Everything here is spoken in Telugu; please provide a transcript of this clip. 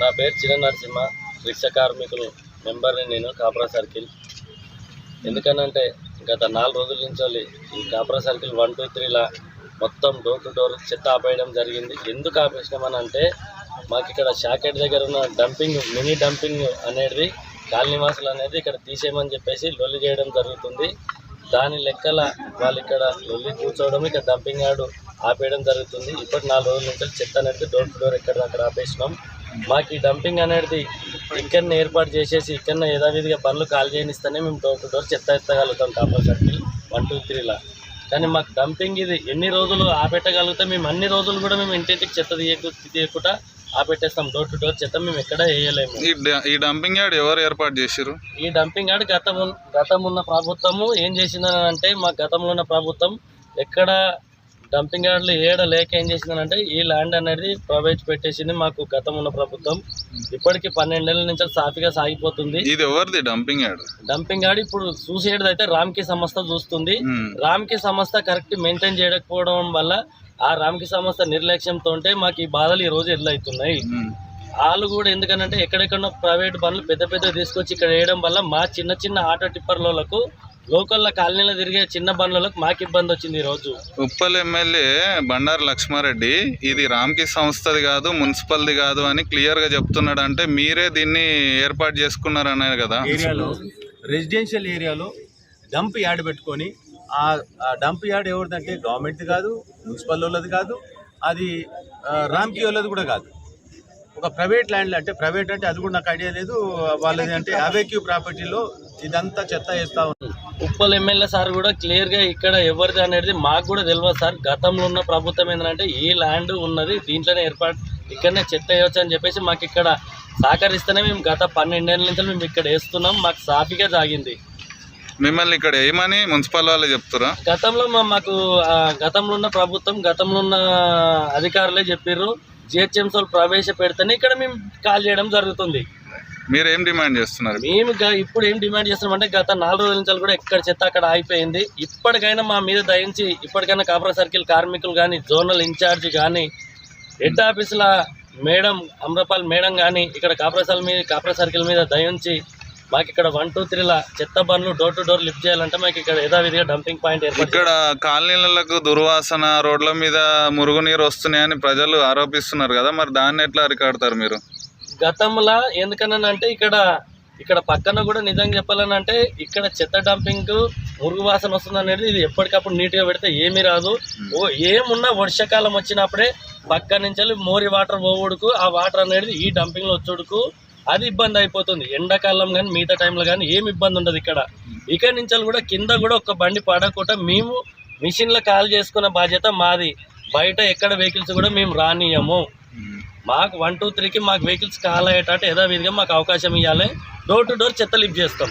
నా పేరు చిన్న నరసింహ రిక్షా కార్మికులు మెంబర్ని నేను కాపరా సర్కిల్. ఎందుకనంటే గత నాలుగు రోజుల నుంచి ఈ కాపరా సర్కిల్ వన్ టూ త్రీలా మొత్తం డోర్ టు డోర్ చెత్త ఆపేయడం జరిగింది. ఎందుకు ఆపేసినామని అంటే మాకు ఇక్కడ షాకెట్ దగ్గర ఉన్న డంపింగ్ మినీ డంపింగ్ అనేది కాలనీవాసులు అనేది ఇక్కడ తీసేయమని చెప్పేసి లొల్లి చేయడం జరుగుతుంది. దాని లెక్కల వాళ్ళు ఇక్కడ లొల్లి కూర్చోవడం ఇక్కడ డంపింగ్ యార్డు ఆపేయడం జరుగుతుంది. ఇప్పటి నాలుగు రోజుల నుంచి చెత్త అనేది డోర్ టు డోర్ ఎక్కడ అక్కడ ఆపేసినాం. మాకు ఈ డంపింగ్ అనేది ఇక్కడనే ఏర్పాటు చేసేసి ఇక్కడనే యథావిధిగా పనులు కాల్ చేయనిస్తేనే మేము డోర్ టు డోర్ చెత్త ఎత్తగలుగుతాం కాపర్ సర్కిల్ వన్ టూ త్రీలా. కానీ మాకు డంపింగ్ ఇది ఎన్ని రోజులు ఆపెట్టగలిగితే మేము అన్ని రోజులు కూడా మేము ఇంటింటికి చెత్త తీయకు తీయకుండా ఆపెట్టేస్తాం. డోర్ టు డోర్ చెత్త మేము ఎక్కడ వేయలేము. ఈ డంపింగ్ యార్డ్ ఎవరు ఏర్పాటు చేసిర్రు? ఈ డంపింగ్ యార్డ్ గతం గతం ఉన్న ప్రభుత్వము ఏం చేసిందని అంటే మా గతంలో ఉన్న ప్రభుత్వం ఎక్కడ డంపింగ్ యార్డ్లు ఏడ లేక ఏం చేసిందనంటే ఈ ల్యాండ్ అనేది ప్రవేశపెట్టేసింది మాకు గతం ఉన్న ప్రభుత్వం. ఇప్పటికి పన్నెండేళ్ళ నుంచి సాఫీగా సాగిపోతుంది. ఇది ఎవరిది డంపింగ్ యార్డ్? డంపింగ్ యార్డ్ ఇప్పుడు చూసేది అయితే రామ్కి సంస్థ చూస్తుంది. రామ్కి సంస్థ కరెక్ట్ మెయింటైన్ చేయకపోవడం వల్ల ఆ రామ్కి సంస్థ నిర్లక్ష్యంతో ఉంటే మాకు ఈ బాధలు ఈ రోజు ఎదురవుతున్నాయి ఉమ్. వాళ్ళు కూడా ఎందుకనంటే ఎక్కడెక్కడో ప్రైవేట్ బండ్లు పెద్ద పెద్ద తీసుకొచ్చి ఇక్కడ వేయడం వల్ల మా చిన్న చిన్న ఆటో టిప్పర్లకు లోకల్లో కాలనీలో తిరిగే చిన్న బండ్లకు మాకు ఇబ్బంది వచ్చింది ఈ రోజు. ఉప్పల్ ఎమ్మెల్యే బండారు లక్ష్మారెడ్డి ఇది రామ్కి సంస్థది కాదు మున్సిపల్ది కాదు అని క్లియర్గా చెప్తున్నాడు అంటే మీరే దీన్ని ఏర్పాటు చేసుకున్నారు అన్నారు కదా. ఏరియాలో రెసిడెన్షియల్ ఏరియాలో డంప్ యార్డ్ పెట్టుకొని ఆ ఆ డంప్ యార్డ్ ఎవరిదంటే గవర్నమెంట్ కాదు మున్సిపల్ వాళ్ళది కాదు అది రామ్కి వాళ్ళది కూడా కాదు. ఒక ప్రైవేట్ ల్యాండ్ అంటే ప్రైవేట్ అంటే అది కూడా నాకు ఐడియా లేదు. వాళ్ళది అంటే అవెక్యూ ప్రాపర్టీలో ఇదంతా చెత్త వేస్తా ఉన్నారు. ఉప్పల్ ఎమ్మెల్యే సార్ కూడా క్లియర్గా ఇక్కడ ఎవరిది అనేది మాకు కూడా తెలియదు సార్. గతంలో ఉన్న ప్రభుత్వం ఏంటంటే ఈ ల్యాండ్ ఉన్నది దీంట్లోనే ఏర్పాటు ఇక్కడనే చెత్త వేయవచ్చు అని చెప్పేసి మాకు ఇక్కడ సహకరిస్తేనే మేము గత పన్నెండేళ్ళ నుంచి మేము ఇక్కడ వేస్తున్నాం. మాకు సాఫీగా సాగింది. మిమ్మల్ని ఇక్కడ ఏమని మున్సిపల్ వాళ్ళు చెప్తురా? గతంలో మా- మాకు గతంలో ఉన్న ప్రభుత్వం గతంలో ఉన్న అధికారులే చెప్పారు జిహెచ్ఎంసీ వాళ్ళు ప్రవేశపెడితేనే ఇక్కడ మేము కాల్ చేయడం జరుగుతుంది. మీరు ఏం డిమాండ్ చేస్తున్నారు? మేము ఇప్పుడు ఏం డిమాండ్ చేస్తున్నామంటే గత నాలుగు రోజుల నుంచి కూడా ఎక్కడ చెత్త అక్కడ ఆగిపోయింది. ఇప్పటికైనా మా మీద దయించి ఇప్పటికైనా కాపురా సర్కిల్ కార్మికులు కానీ జోనల్ ఇన్ఛార్జ్ కానీ హెడ్ ఆఫీసుల మేడం అమ్రపాల్ మేడం కానీ ఇక్కడ కాపురా మీద కాపురా సర్కిల్ మీద దయించి మాకు ఇక్కడ వన్ టూ త్రీలా చెత్త బండ్లు డోర్ టు డోర్ లిఫ్ట్ చేయాలంటే మాకు ఇక్కడ యథావిధిగా డంపింగ్ పాయింట్ ఇక్కడ కాలనీలకు దుర్వాసన రోడ్ల మీద మురుగునీరు వస్తున్నాయని ప్రజలు ఆరోపిస్తున్నారు కదా మరి దాన్ని ఎట్లా అరికాడతారు మీరు? గతంలో ఎందుకనంటే ఇక్కడ ఇక్కడ పక్కన కూడా నిజంగా చెప్పాలనంటే ఇక్కడ చెత్త డంపింగ్ మురుగు వాసన వస్తుంది అనేది ఇది ఎప్పటికప్పుడు నీట్గా పెడితే ఏమీ రాదు. ఓ ఏమున్నా వర్షాకాలం వచ్చినప్పుడే పక్క నుంచి మోరి వాటర్ పోవుడుకు ఆ వాటర్ అనేది ఈ డంపింగ్లో వచ్చుడుకు అది ఇబ్బంది అయిపోతుంది. ఎండాకాలం కానీ మిగతా టైంలో కానీ ఏమి ఇబ్బంది ఉండదు ఇక్కడ. ఇక్కడ నుంచి కూడా కింద కూడా ఒక బండి పడకుండా మేము మిషన్లో కాల్ చేసుకున్న బాధ్యత మాది. బయట ఎక్కడ వెహికల్స్ కూడా మేము రానియము. మాకు వన్ టూ త్రీకి మాకు వెహికల్స్ కాల్ అయ్యేటట్టు యథావిధిగా మాకు అవకాశం ఇవ్వాలి డోర్ టు డోర్ చెత్త లిఫ్ట్ చేస్తాం.